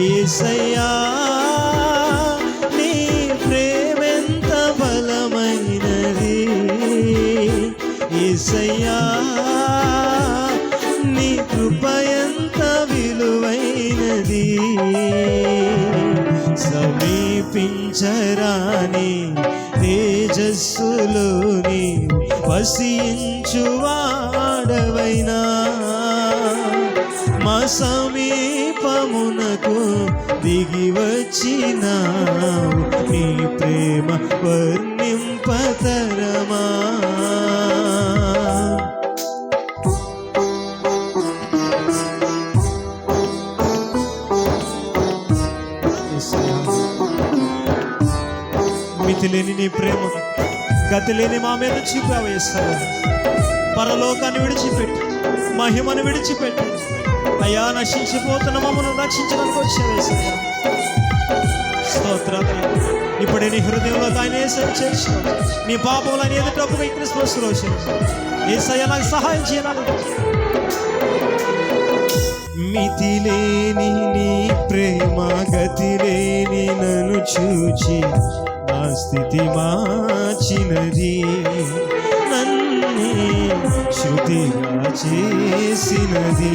ఏసయ్యా నీ ప్రేమెంత బలమైనది. ఏసయ్యా నీ కృప ఎంత విలువైనది. సమీపించరాని తేజస్సులోని వసించువాడవైనా మా సమీపమునకు దిగి వచ్చినావు. నీ ప్రేమ వర్ణింపతరమా? మితిలేని నీ ప్రేమ గతి లేని మా మీద చూపావు వేస్తావు పరలోకాన్ని విడిచిపెట్టు మహిమను విడిచిపెట్టు. అయ్యా నశించిపోతున్న మమ్మల్ని రక్షించడానికి వచ్చేవేసయ్యా స్తోత్రాలు ఇప్పుడే నీ హృదయంలో ఆయన ఏసరి చేర్చు నీ పాపంలో ఆయన ఎదుట ఒక క్రిస్మస్ రోజు ఏసయ్య నాకు సహాయం చేయాలి మితి లేని నీ ప్రేమ గతి లేని నన్ను చూచి నా స్థితి మార్చినది. శృతిగా చేసినది.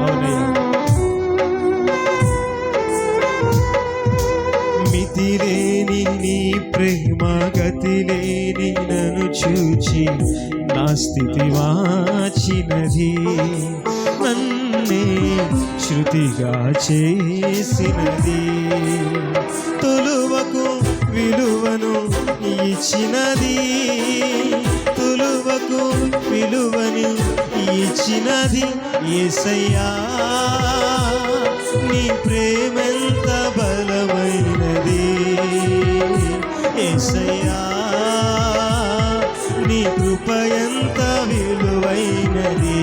అవునయ్యా. మితి నీ ప్రేమ గతి లేని నన్ను చూచి నా స్థితి వాచినది. నన్నే శృతిగా చేసినది. ఇచ్చినది తులువకు విలువను ఇచ్చినది ఏసయ్యా. నీ ప్రేమెంత బలమైనది ఏసయ్యా. నీ కృపయంత విలువైనది